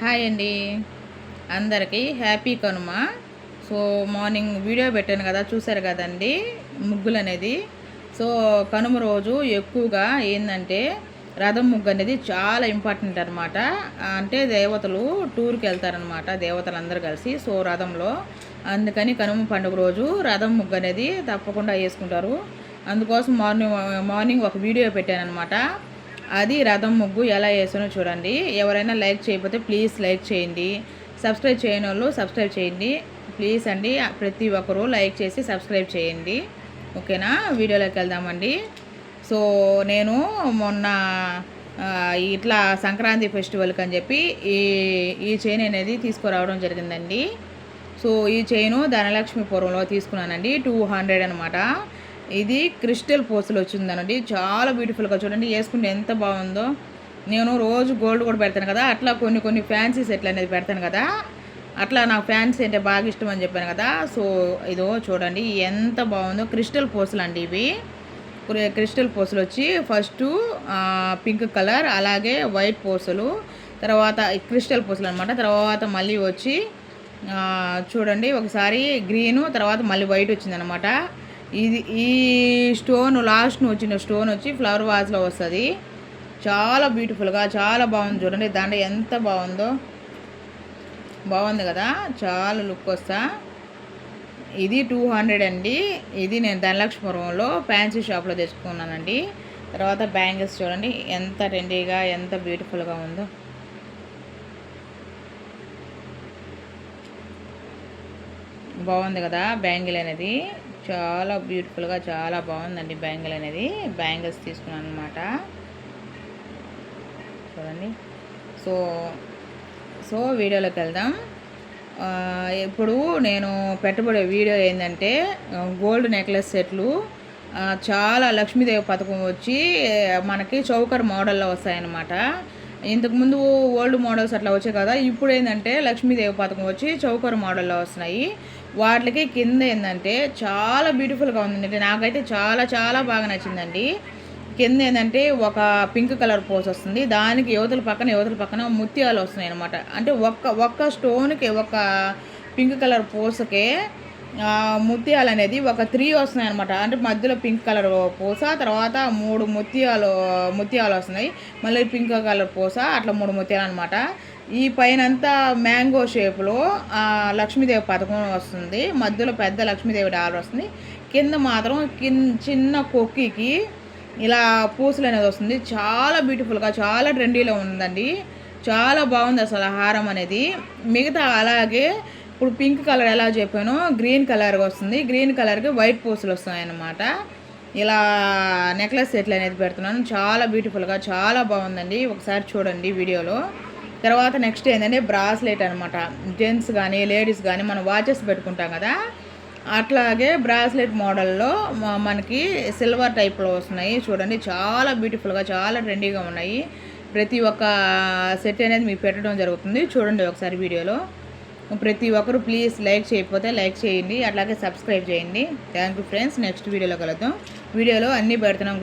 Hi అండి. అందరికీ happy Kanuma. So morning video పెట్టాను కదా చూసారు కదండి ముగ్గులు అనేది సో కనుమ రోజు ఎక్కువగా ఏంటంటే రథం ముగ్గు అనేది చాలా ఇంపార్టెంట్ అనమాట అంటే దేవతలు టూర్కి వెళ్తారనమాట దేవతలు కలిసి సో రథంలో. అందుకని కనుమ పండుగ రోజు రథం ముగ్గు అనేది తప్పకుండా వేసుకుంటారు. అందుకోసం మార్నింగ్ మార్నింగ్ ఒక వీడియో పెట్టాను అనమాట అది రథం ముగ్గు ఎలా వేసానో చూడండి. ఎవరైనా లైక్ చేయకపోతే ప్లీజ్ లైక్ చేయండి. సబ్స్క్రైబ్ చేయని వాళ్ళు సబ్స్క్రైబ్ చేయండి. ప్లీజ్ అండి ప్రతి ఒక్కరూ లైక్ చేసి సబ్స్క్రైబ్ చేయండి. ఓకేనా? వీడియోలోకి వెళ్దామండి. సో నేను మొన్న ఇట్లా సంక్రాంతి ఫెస్టివల్కి అని చెప్పి ఈ ఈ చైన్ అనేది తీసుకురావడం జరిగిందండి. సో ఈ చైను ధనలక్ష్మీపురంలో తీసుకున్నానండి. టూ హండ్రెడ్ అనమాట ఇది క్రిస్టల్ పోస్టులు వచ్చిందనండి. చాలా బ్యూటిఫుల్గా చూడండి. వేసుకుంటే ఎంత బాగుందో. నేను రోజు గోల్డ్ కూడా పెడతాను కదా. అట్లా కొన్ని కొన్ని ఫ్యాన్సీ సెట్లు అనేది పెడతాను కదా. అట్లా నాకు ఫ్యాన్సీ అంటే బాగా ఇష్టం అని చెప్పాను కదా. సో ఇదో చూడండి. ఎంత బాగుందో. క్రిస్టల్ పోస్టులు అండి ఇవి. క్రిస్టల్ పోస్టులు వచ్చి ఫస్ట్ పింక్ కలర్ అలాగే వైట్ పోసులు తర్వాత క్రిస్టల్ పోసులు అనమాట తర్వాత మళ్ళీ వచ్చి చూడండి. ఒకసారి గ్రీను తర్వాత మళ్ళీ వైట్ వచ్చిందనమాట ఇది ఈ స్టోన్ లాస్ట్ వచ్చిన స్టోన్ వచ్చి ఫ్లవర్ వాజ్లో వస్తుంది. చాలా బ్యూటిఫుల్గా చాలా బాగుంది చూడండి. దండ ఎంత బాగుందో. బాగుంది కదా? చాలా లుక్ వస్తా. ఇది టూ హండ్రెడ్ అండి. ఇది నేను ధనలక్ష్మీపురంలో ఫ్యాన్సీ షాప్లో తెచ్చుకున్నానండి. తర్వాత బ్యాంగిల్స్ చూడండి. ఎంత ట్రెండీగా ఎంత బ్యూటిఫుల్గా ఉందో. బాగుంది కదా బ్యాంగిల్ అనేది. చాలా బ్యూటిఫుల్గా చాలా బాగుందండి బ్యాంగిల్ అనేది. బ్యాంగిల్స్ తీసుకున్నాను అనమాట చూడండి. సో సో వీడియోలోకి వెళ్దాం. ఇప్పుడు నేను పెట్టబడే వీడియో ఏంటంటే గోల్డ్ నెక్లెస్ సెట్లు. చాలా లక్ష్మీదేవి పథకం వచ్చి మనకి చౌకర్ మోడల్లో వస్తాయన్నమాట. ఇంతకుముందు ఓల్డ్ మోడల్స్ అట్లా వచ్చాయి కదా ఇప్పుడు ఏంటంటే లక్ష్మీదేవి పథకం వచ్చి చౌకర్ మోడల్లో వస్తున్నాయి. వాటికి కింద ఏంటంటే చాలా బ్యూటిఫుల్గా ఉందండి. నాకైతే చాలా చాలా బాగా నచ్చిందండి. కింద ఏంటంటే ఒక పింక్ కలర్ పోస్ వస్తుంది. దానికి యువతల పక్కన యువతల పక్కన ముత్యాలు వస్తున్నాయి అనమాట అంటే ఒక్క ఒక్క స్టోన్కి ఒక పింక్ కలర్ పోసకే ముత్యాలు అనేది ఒక త్రీ వస్తున్నాయి అనమాట అంటే మధ్యలో పింక్ కలర్ పూస తర్వాత మూడు ముత్యాలు ముత్యాలు వస్తున్నాయి. మళ్ళీ పింక్ కలర్ పూస అట్లా మూడు ముత్యాలు అనమాట ఈ పైన అంతా మ్యాంగో షేప్లో లక్ష్మీదేవి పథకం వస్తుంది. మధ్యలో పెద్ద లక్ష్మీదేవి డాలర్ వస్తుంది. కింద మాత్రం కింద చిన్న కొక్కికి ఇలా పూసలు అనేది వస్తుంది. చాలా బ్యూటిఫుల్గా చాలా ట్రెండీలో ఉందండి. చాలా బాగుంది అసలు హారం అనేది. మిగతా అలాగే ఇప్పుడు పింక్ కలర్ ఎలా చెప్పానో గ్రీన్ కలర్గా వస్తుంది. గ్రీన్ కలర్కి వైట్ పూసలు వస్తాయన్నమాట. ఇలా నెక్లెస్ సెట్లు అనేది పెడుతున్నాను. చాలా బ్యూటిఫుల్గా చాలా బాగుందండి. ఒకసారి చూడండి వీడియోలో. తర్వాత నెక్స్ట్ ఏంటంటే బ్రాస్లెట్ అనమాట జెంట్స్ కానీ లేడీస్ కానీ మనం వాచెస్ పెట్టుకుంటాం కదా. అట్లాగే బ్రాస్లెట్ మోడల్లో మనకి సిల్వర్ టైప్లో వస్తున్నాయి. చూడండి చాలా బ్యూటిఫుల్గా చాలా ట్రెండీగా ఉన్నాయి. ప్రతి ఒక్క సెట్ అనేది మీకు పెట్టడం జరుగుతుంది. చూడండి ఒకసారి వీడియోలో. ప్రతి ఒక్కరు ప్లీజ్ లైక్ చేయకపోతే లైక్ చేయండి. అట్లాగే సబ్స్క్రైబ్ చేయండి. థ్యాంక్ యూ ఫ్రెండ్స్ నెక్స్ట్ వీడియోలో కలుద్దాం. వీడియోలో అన్నీ పెడుతున్నాం.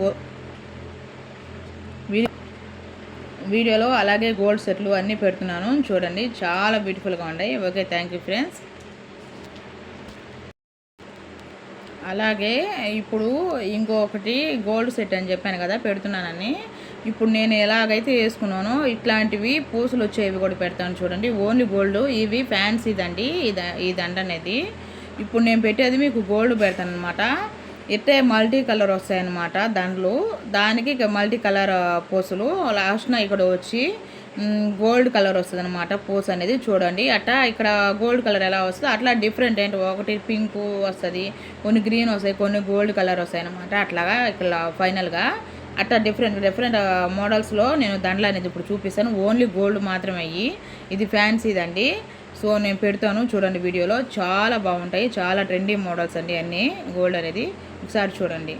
వీడియోలో అలాగే గోల్డ్ సెట్లు అన్నీ పెడుతున్నాను. చూడండి చాలా బ్యూటిఫుల్గా ఉన్నాయి. ఓకే థ్యాంక్ యూ ఫ్రెండ్స్ అలాగే ఇప్పుడు ఇంకొకటి గోల్డ్ సెట్ అని చెప్పాను కదా పెడుతున్నానని. ఇప్పుడు నేను ఎలాగైతే వేసుకున్నానో ఇట్లాంటివి పూసలు వచ్చేవి కూడా పెడతాను చూడండి. ఓన్లీ గోల్డ్ ఇవి ఫ్యాన్సీదండి. ఈ దండ అనేది. ఇప్పుడు నేను పెట్టేది మీకు గోల్డ్ పెడతాను అనమాట ఇట్టే మల్టీ కలర్ వస్తాయన్నమాట దండ్లు దానికి మల్టీ కలర్ పూసలు. లాస్ట్న ఇక్కడ వచ్చి గోల్డ్ కలర్ వస్తుంది అనమాట పూస అనేది చూడండి. అట్లా ఇక్కడ గోల్డ్ కలర్ ఎలా వస్తుంది అట్లా డిఫరెంట్ ఏంటి? ఒకటి పింక్ వస్తుంది కొన్ని గ్రీన్ వస్తాయి కొన్ని గోల్డ్ కలర్ వస్తాయి అనమాట అట్లాగా ఇక్కడ ఫైనల్గా అట్లా డిఫరెంట్ డిఫరెంట్ మోడల్స్లో నేను దండలు అనేది ఇప్పుడు చూపిస్తాను. ఓన్లీ గోల్డ్ మాత్రమే అయ్యి ఇది ఫ్యాన్సీదండి. సో నేను పెడతాను చూడండి వీడియోలో. చాలా బాగుంటాయి. చాలా ట్రెండీ మోడల్స్ అండి అన్నీ. గోల్డ్ అనేది. ఒకసారి చూడండి.